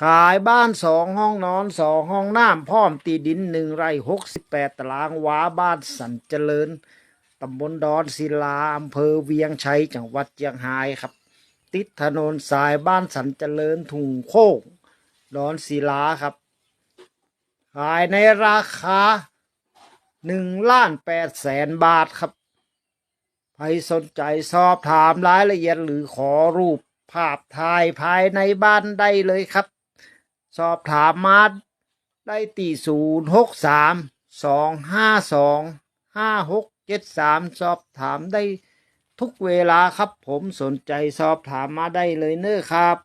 ขายบ้านสองห้องนอนสองห้องน้ำพร้อมตีดินหนึ่งไร่หกสิบแปดตารางวาบ้านสันเจริญตำบลดอนศิลาอำเภอเวียงชัยจังหวัดเชียงรายครับ ติดถนนสายบ้านสันเจริญถุงโคกดอนศิลาครับ ขายในราคาหนึ่งล้านแปดแสนบาทครับใครสนใจสอบถามรายละเอียดหรือขอรูปภาพถ่ายภายในบ้านได้เลยครับ สอบถามมาได้ตีศูนย์หกสามสองห้าสองห้าหกเจ็ดสามสอบถามได้ทุกเวลาครับผมสนใจสอบถามมาได้เลยเนอครับ